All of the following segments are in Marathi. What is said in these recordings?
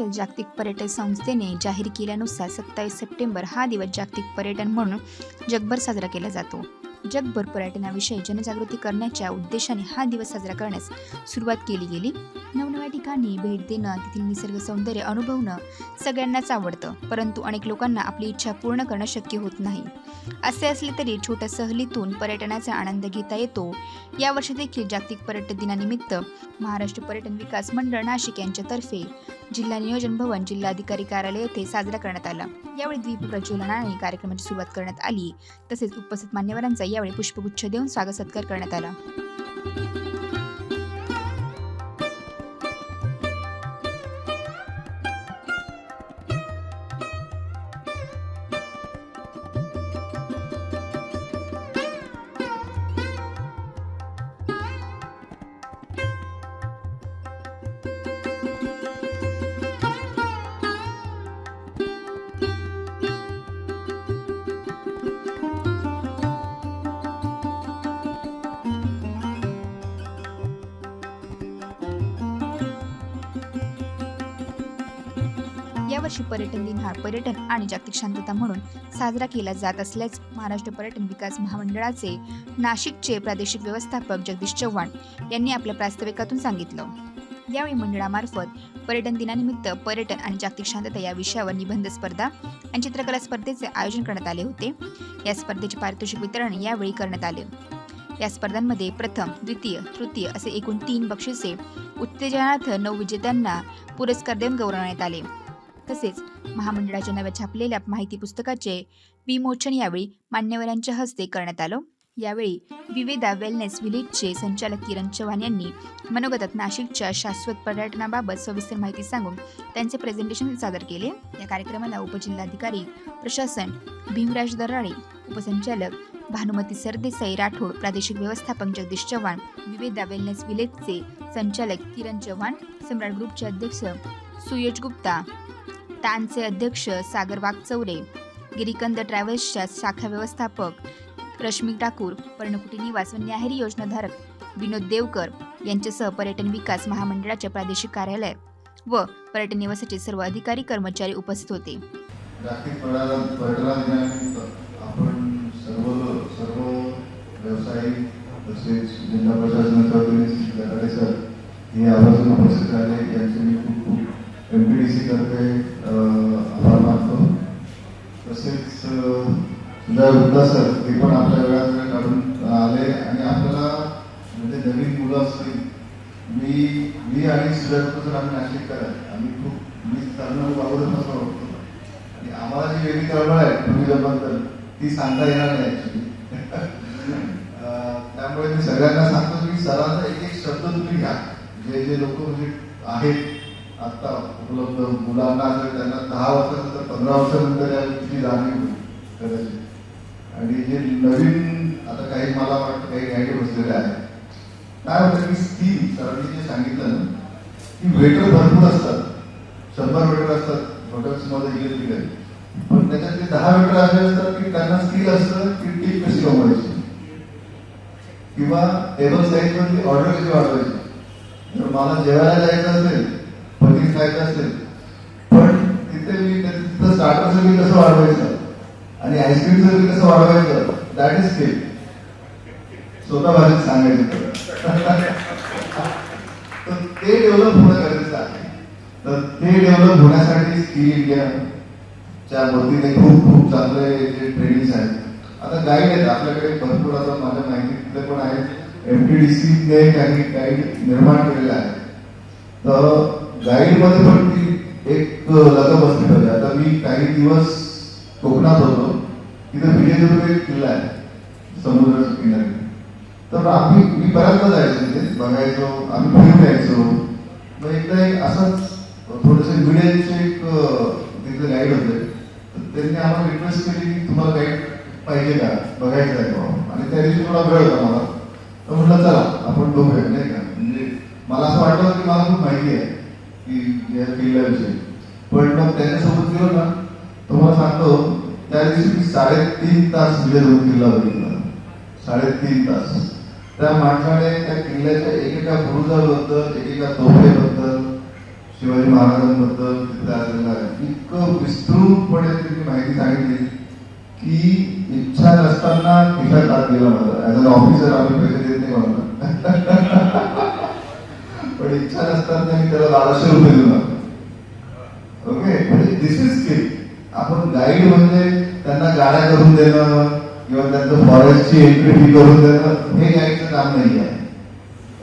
संयुक्त जागतिक पर्यटन संस्थेने जाहीर केल्यानुसार सत्तावीस सप्टेंबर हा दिवस जागतिक पर्यटन म्हणून जगभर साजरा केला जातो. जगभर पर्यटनाविषयी जनजागृती करण्याच्या उद्देशाने हा दिवस साजरा करण्यास सुरुवात केली गेली. नवनव्या ठिकाणी भेट देणं तेथील निसर्ग सौंदर्य अनुभवणं सगळ्यांनाच आवडतं. परंतु अनेक लोकांना आपली इच्छा पूर्ण करणं शक्य होत नाही. असे असले तरी छोट्या सहलीतून पर्यटनाचा आनंद घेता येतो. यावर्षी देखील जागतिक पर्यटन दिनानिमित्त महाराष्ट्र पर्यटन विकास मंडळ नाशिक यांच्यातर्फे जिल्हा नियोजन भवन जिल्हाधिकारी कार्यालय येथे साजरा करण्यात आला. यावेळी द्वीप प्रज्वलनाने कार्यक्रमाची सुरुवात करण्यात आली. तसेच उपस्थित मान्यवरांचा यावेळी पुष्पगुच्छ देऊन स्वागत सत्कार करण्यात आला. यावर्षी पर्यटन दिन हा पर्यटन आणि जागतिक शांतता म्हणून साजरा केला जात असल्याचे महाराष्ट्र पर्यटन विकास महामंडळाचे नाशिकचे प्रादेशिक व्यवस्थापक जगदीश चव्हाण यांनी आपल्या प्रास्ताविकातून सांगितलं. यावेळी मंडळामार्फत पर्यटन दिनानिमित्त पर्यटन आणि जागतिक शांतता या विषयावर निबंध स्पर्धा आणि चित्रकला स्पर्धेचे आयोजन करण्यात आले होते. या स्पर्धेचे पारितोषिक वितरण यावेळी करण्यात आले. या स्पर्धांमध्ये प्रथम द्वितीय तृतीय असे एकूण तीन बक्षिसे उत्तेजनार्थ नऊ विजेत्यांना पुरस्कार देऊन गौरवण्यात आले. तसेच महामंडळाच्या नव्या छापलेल्या माहिती पुस्तकाचे विमोचन यावेळी मान्यवरांच्या हस्ते करण्यात आलं. यावेळी विवेदा वेलनेस विलेजचे संचालक किरण चव्हाण यांनी मनोगतात नाशिकच्या शाश्वत पर्यटनाबाबत सविस्तर माहिती सांगून त्यांचे प्रेझेंटेशन सादर केले. या कार्यक्रमाला उपजिल्हाधिकारी प्रशासन भीमराज दराळे उपसंचालक भानुमती सरदेसाई राठोड प्रादेशिक व्यवस्थापक जगदीश चव्हाण विवेदा वेलनेस विलेजचे संचालक किरण चव्हाण सम्राट ग्रुपचे अध्यक्ष सुयश गुप्ता टानचे अध्यक्ष सागर वाघचौरे गिरीकंद ट्रॅव्हल्सच्या शाखा व्यवस्थापक रश्मी ठाकूर पर्णकुटी निवास व न्याहरी योजनाधारक विनोद देवकर यांच्यासह पर्यटन विकास महामंडळाचे प्रादेशिक कार्यालय व पर्यटन निवासाचे सर्व अधिकारी कर्मचारी उपस्थित होते. आपण सर्व सर्व व्यावसायिक तसेच जिल्हा प्रशासनाचा पोलीस सर हे आवर्जून उपस्थित झाले यांचे मी खूप खूप एम पी डी सी तर्फे अं, आभार मानतो तसेच अं, सुजय सर ते पण आपल्या वेळात वेळ काढून आले आणि आपल्याला म्हणजे नवीन मुलं असतील मी मी आणि सुजय जर आम्ही नाशिककर आम्ही खूप मी तरुण बाबूच असं ओळखतो आणि आम्हाला जी वेगळी चळवळ आहे टुरिझमबद्दल ती सांगता येणार नाही ऍक्च्युली त्यामुळे मी सगळ्यांना सांगतो की सरांचा एक एक शब्द तुम्ही घ्या. जे जे लोक म्हणजे आहेत आता उपलब्ध मुलांना जर त्यांना दहा वर्षानंतर पंधरा वर्षानंतर या गोष्टीची जाणीव कदाचित. आणि जे नवीन आता काही मला वाटतं काही गाईड बसलेले आहेत काय होतं की स्किल सरांनी जे सांगितलं ना की वेटर भरपूर असतात. शंभर वेटर असतात हॉटेल्समध्ये इकडे तिकडे. पण त्याच्यातले दहा वेटर असे असतात की त्यांना स्किल असतं की टीप कशी कमवायची किंवा टेबल साईज मधली ऑर्डर कशी वाढवायची? तर मला जेवायला जायचं असेल पनीर खायचं असेल पण तिथे मी तिथं स्टार्टरचं मी कसं वाढवायचं? आणि आईस्क्रीम जर कसं वाढवायचं? दॅट इज स्किल स्वतः भाषेत सांगायचं तर. ते डेव्हलप होणं गरजेचं आहे. तर ते डेव्हलप होण्यासाठी स्किल इंडियाच्या वतीने खूप खूप चांगले जे ट्रेनिंग आहेत. आता गाईड आहेत. आपल्याकडे भरपूर आता माझ्या माहितीतले पण आहेत. एम टी डी सीने काही गाईड निर्माण केलेला आहे. तर गाईडमध्ये पण ती एक लगम असली पाहिजे आता मी काही दिवस कोकणात होतो. तिथे विजयदुर्ग एक किल्ला आहे. समुद्राच्या किनारी. तर आम्ही मी बऱ्याचदा जायचो तिथे बघायचो आम्ही फिरून यायचो. मग एकदा एक असंच थोडेसे मीडियाचे एक अं, तिथले गाईड होते. तर त्यांनी आम्हाला रिक्वेस्ट केली की तुम्हाला गाईड पाहिजे का? बघायचं आहे का आणि त्या दिवशी थोडा वेळ होता मला. तर म्हटलं चला आपण बघूया नाही का? म्हणजे मला असं वाटलं की मला खूप माहिती आहे की या किल्ल्याविषयी. पण मग त्यांच्यासोबत गेलो ना तुम्हाला सांगतो त्या दिवशी साडेतीन तास विजय किल्ला बघितला. साडेतीन तास. त्या माणसाने त्या किल्ल्याच्या एकेका बुरुजाबद्दल एकेका तोफेबद्दल शिवाजी महाराजांबद्दल तिथे आलेला इतकं विस्तृतपणे त्यांनी माहिती सांगितली की इच्छा नसताना खिशात हात गेला माझा. ऍज अन ऑफिसर आम्ही पैसे देत नाही म्हणून. पण इच्छा नसताना त्याला बाराशे रुपये दिला. ओके म्हणजे दिस इज स्किल आपण गाईड म्हणजे त्यांना गाड्या करून देणं किंवा त्यांचं फॉरेस्टची एंट्री फी करून देणं हे गाईडचं काम नाही आहे.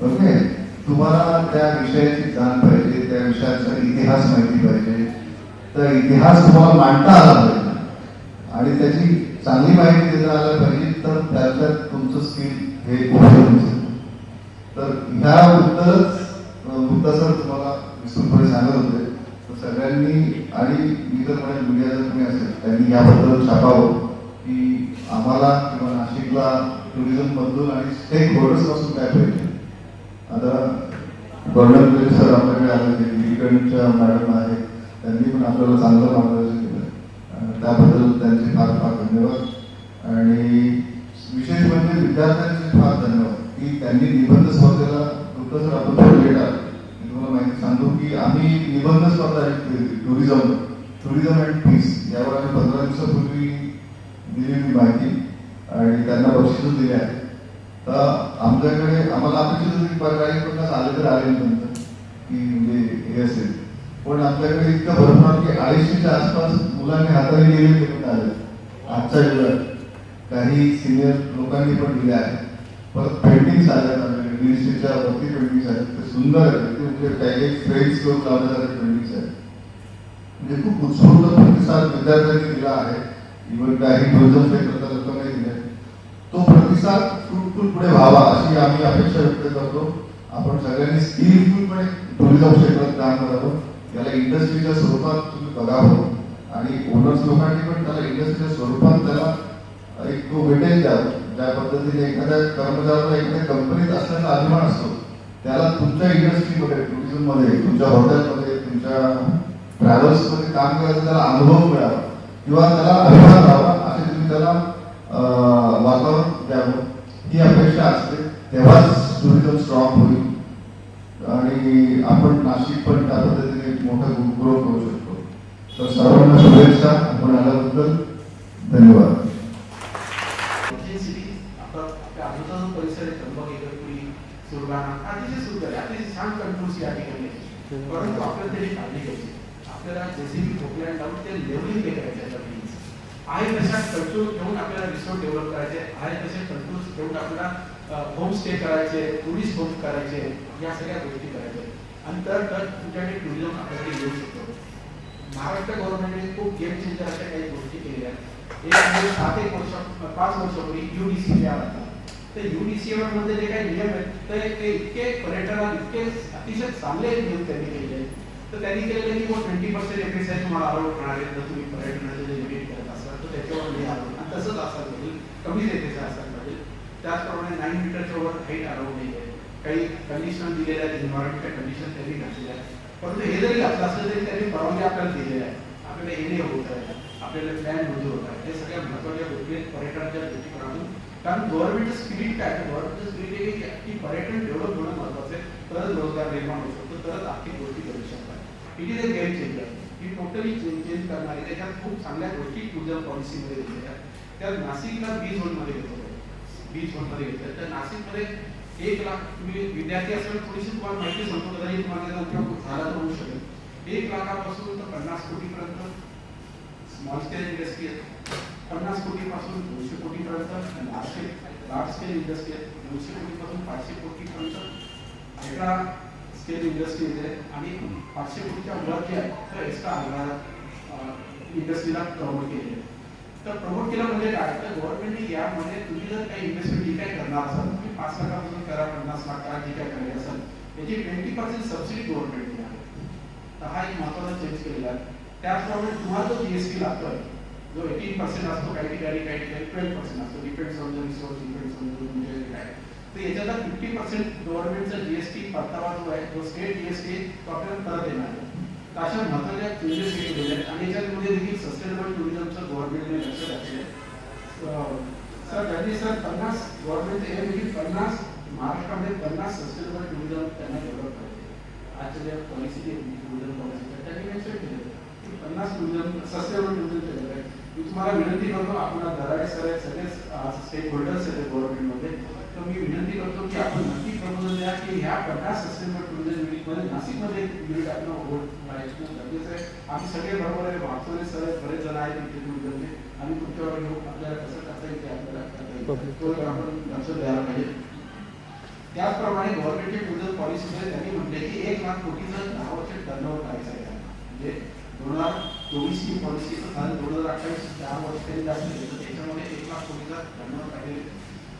ओके तुम्हाला त्या विषयाची जाण पाहिजे त्या विषयाचा इतिहास माहिती पाहिजे. तर इतिहास तुम्हाला मांडता आला पाहिजे. आणि त्याची चांगली माहिती देता आला पाहिजे तर त्याच्यात तुमचं स्किल हे उपयोग तर ह्याबद्दलच मुद्दासर तुम्हाला विस्तृतपणे सांगत होते. तर सगळ्यांनी आणि मी तर म्हणजे मीडिया जर तुम्ही असेल त्यांनी याबद्दल छापावं की आम्हाला किंवा नाशिकला टुरिझम मधून आणि स्टेक होल्डर्सपासून काय पाहिजे. आता कर्नल म्हणजे सर आपल्याकडे आले ते नीलकंठच्या मॅडम आहेत त्यांनी पण आपल्याला चांगलं मार्गदर्शन केलं त्याबद्दल त्यांचे फार फार धन्यवाद. आणि विशेष म्हणजे विद्यार्थ्यांचे फार धन्यवाद की त्यांनी निबंध स्पर्धेला फक्त जर आपण लेट आलं सांगतो की आम्ही निबंध स्पर्धा टुरिझम टुरिझम अँड पीस यावर आम्ही पंधरा दिवसापूर्वी दिलेली माहिती आणि त्यांना बक्षीस दिले आहे तर आमच्याकडे आम्हाला अपेक्षित होती काही पन्नास आले तर आले नंतर की म्हणजे हे असेल. पण आमच्याकडे इतकं भरपूर की अडीचशेच्या आसपास मुलांनी हाताने गेले निबंध आले. आजच्या युगात काही सिनियर लोकांनी पण दिले आहे. परत पेंटिंग्स आल्या. युनिव्हर्सिटीच्या दीडशेच्या वरती पेंटिंग्स आहेत ते सुंदर आहेत ते काही काही फ्रेम्स करून लावण्यासारखे पेंटिंग्स आहेत म्हणजे खूप उत्स्फूर्त प्रतिसाद विद्यार्थ्यांनी दिला आहे. इव्हन काही टुरिझम करता लोकांनी दिले. तो प्रतिसाद फ्रुटफुल पुढे व्हावा अशी आम्ही अपेक्षा व्यक्त करतो. आपण सगळ्यांनी स्किलफुलपणे टुरिझम क्षेत्रात काम करावं. याला इंडस्ट्रीच्या स्वरूपात तुम्ही बघावं. आणि ओनर्स लोकांनी पण त्याला इंडस्ट्रीच्या स्वरूपात त्याला एक तो वेटेज द्यावं. ज्या पद्धतीने एखाद्या कर्मचाऱ्याला एखाद्या कंपनीत असल्याचा अभिमान असतो. त्याला तुमच्या इंडस्ट्रीमध्ये टुरिझममध्ये तुमच्या हॉटेलमध्ये तुमच्या ट्रॅव्हल्समध्ये काम करायचा त्याला अनुभव मिळावा किंवा त्याला अभिमान राहावा असे तुम्ही त्याला वातावरण द्यावं. ही अपेक्षा असते. तेव्हाच टुरिझम स्ट्रॉंग होईल. आणि आपण नाशिक पण त्या पद्धतीने एक मोठा ग्रोथ करू शकतो. तर सर्वांना शुभेच्छा. आपण आल्याबद्दल धन्यवाद सिटी आपला आपल्या आजूबाजूचा जो परिसर आहे त्र्यंबक इगतपुरी सुरगाणा अतिशय सुंदर अतिशय छान कंट्रोल्स या ठिकाणी परंतु आपल्याला त्याची काळजी घ्यायची. आपल्याला जेसीबी खोकल्या लावून ते लेवलिंग ते करायचे आहे आहे तशा कंट्रोल घेऊन आपल्याला रिसोर्ट डेव्हलप करायचे. आहे तसे कंट्रोल घेऊन आपल्याला होम स्टे करायचे टुरिस्ट होम करायचे या सगळ्या गोष्टी करायच्या आहेत. आणि तर तर टुरिझम आपल्याकडे येऊ शकतो. महाराष्ट्र गव्हर्नमेंटने खूप गेम चेंजर अशा काही गोष्टी केल्या एक म्हणजे सात एक वर्ष पाच वर्षापूर्वी युडीसी आला तर युडीसी मध्ये जे काही नियम आहेत, तर ते इतके पर्यटनाला इतके अतिशय चांगले नियम त्यांनी केलेले आहेत. तर त्यांनी केलेले की मग twenty percent F S I तुम्हाला अलाउड करणार आहे, जर तुम्ही पर्यटनाचे जे लिमिट करत असाल, तर त्याच्यावर अलाउड आणि तसंच असायला पाहिजे, कमीच एफ़ एस आय असायला पाहिजे. त्याचप्रमाणे नाईन मीटरच्या वर हाईट अलाउड नाही आहे. काही कंडिशन दिलेल्या आहेत एन्व्हायरमेंटच्या कंडिशन त्यांनी घातलेल्या आहेत. परंतु हे जरी घातलं असलं तरी त्यांनी परवानगी आपल्याला दिलेल्या आहे. आपल्याला येणे कारण गव्हर्नमेंटचं स्पिरिट काय आहे? गव्हर्नमेंटचं स्पिरिट हे की- पर्यटन डेव्हलप होणं महत्वाचं आहे तरच रोजगार निर्माण होऊ शकतो तरच आर्थिक गोष्टी करू शकतात. It is a game changer he totally change change करणारी त्याच्यात खूप चांगल्या गोष्टी टुरिझम पॉलिसीमध्ये दिलेल्या आहेत त्यात नाशिकला बी झोनमध्ये घेतलं बीच झोनमध्ये घेतलं तर नाशिकमध्ये एक लाख तुम्ही विद्यार्थी असल्यामुळे थोडीशी तुम्हाला माहिती सांगतो कदाचित तुम्हाला त्याचा उपयोग झाला होऊ शकेल. एक लाखापासून तर पन्नास कोटीपर्यंत स्मॉल स्केल इंडस्ट्री आहे. पन्नास कोटीपासून दोनशे कोटीपर्यंत लार्ज लार्ज स्केल इंडस्ट्री आहे. दोनशे कोटीपासून पाचशे कोटीपर्यंत एक्स्ट्रा स्केल इंडस्ट्रीज़ आहे. आणि पाचशे कोटीच्या वर जे आहे तर एक्स्ट्रा इंडस्ट्रीला प्रमोट आहे. तर प्रमोट केलं म्हणजे काय? तर गव्हर्नमेंटने यामध्ये तुम्ही जर काही इन्व्हेस्टमेंट जी काय करणार असाल, तुम्ही पाच लाखापासून करा, पन्नास लाख करा, जे काय करायचं असेल त्याची ट्वेंटी पर्सेंट सबसिडी गव्हर्नमेंटने आहे. तर हा एक महत्वाचा चेंज केलेला आहे. त्याचप्रमाणे तुम्हाला जो जीएसटी लागतोय जो एटीन पर्सेंट असतो काही ठिकाणी काही ठिकाणी ट्वेल्व पर्सेंट असतो depends on the resource depends on the म्हणजे काय तर याच्यातला फिफ्टी पर्सेंट गव्हर्नमेंटचा जीएसटी परतावा जो आहे तो स्टेट जीएसटी तो आपल्याला परत येणार आहे तर अशा महत्त्वाच्या चेंजेस केलेले आहेत आणि याच्यामध्ये देखील सस्टेनेबल टुरिझमचं गव्हर्नमेंटने लक्ष घातलेलं सर त्यांनी सर पन्नास गव्हर्नमेंटचे हे देखील पन्नास महाराष्ट्रामध्ये पन्नास सस्टेनेबल टुरिझम त्यांना डेव्हलप करायचे आजच्या ज्या पॉलिसी टुरिझम पॉलिसी त्यांनी मेन्शन केलं पन्नास टुरिझम सस्टेनेबल टुरिझम आहे मी तुम्हाला विनंती करतो आपण दराडे सर आहेत सगळेच स्टेक होल्डर्स आहेत गव्हर्नमेंटमध्ये तर मी विनंती करतो की आपण नक्की प्रपोजल द्या की ह्या पन्नास सस्टेनेबल टुरिझम युनिटमध्ये नाशिकमध्ये युनिट आपण होल्ड करायचं गरजेचं आहे. आम्ही सगळे बरोबर आहे वागचोरे सर आहेत बरेच जण आहेत इथे टुरिझमचे आम्ही तुमच्यावर घेऊ आपल्याला कसं करता येईल ते आपल्याला करता येईल. तो एक आपण लक्ष द्यायला पाहिजे. त्याचप्रमाणे गव्हर्नमेंटच्या टुरिझम पॉलिसीमध्ये त्यांनी म्हटले की एक लाख कोटीचं दहा वर्ष टर्नओव्हर करायचं आहे. म्हणजे दोन हजार चोवीसची पॉलिसी दोन हजार अठ्ठावीस दहा वर्ष तरी जास्त त्याच्यामध्ये एक लाख कोटीचा टर्नओव्हर पाहिजे.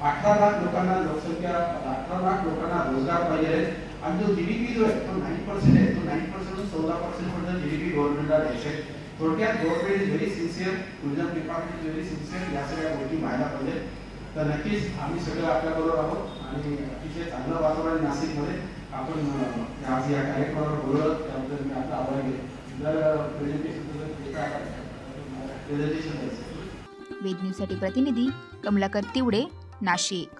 अठरा लाख लोकांना लोकसंख्या अठरा लाख लोकांना रोजगार पाहिजे. आहे आणि जो जीडीपी जो आहे तो नाईन पर्सेंट आहे. तो नाईन पर्सेंट चौदा पर्सेंट पर्यंत जीडीपी गव्हर्नमेंटला द्यायचे. आहे थोडक्यात government is very sincere tourism department is very sincere या सगळ्या गोष्टी व्हायला पाहिजे. तर नक्कीच आम्ही सगळं आपल्याबरोबर आहोत. आणि अतिशय चांगलं वातावरण नाशिकमध्ये. आपण आज या कार्यक्रमावर बोलवलं त्याबद्दल मी आपला आभार घेतो जर प्रेझेंटेशन वेद न्यूजसाठी प्रतिनिधी कमलाकर तिवडे नाशिक.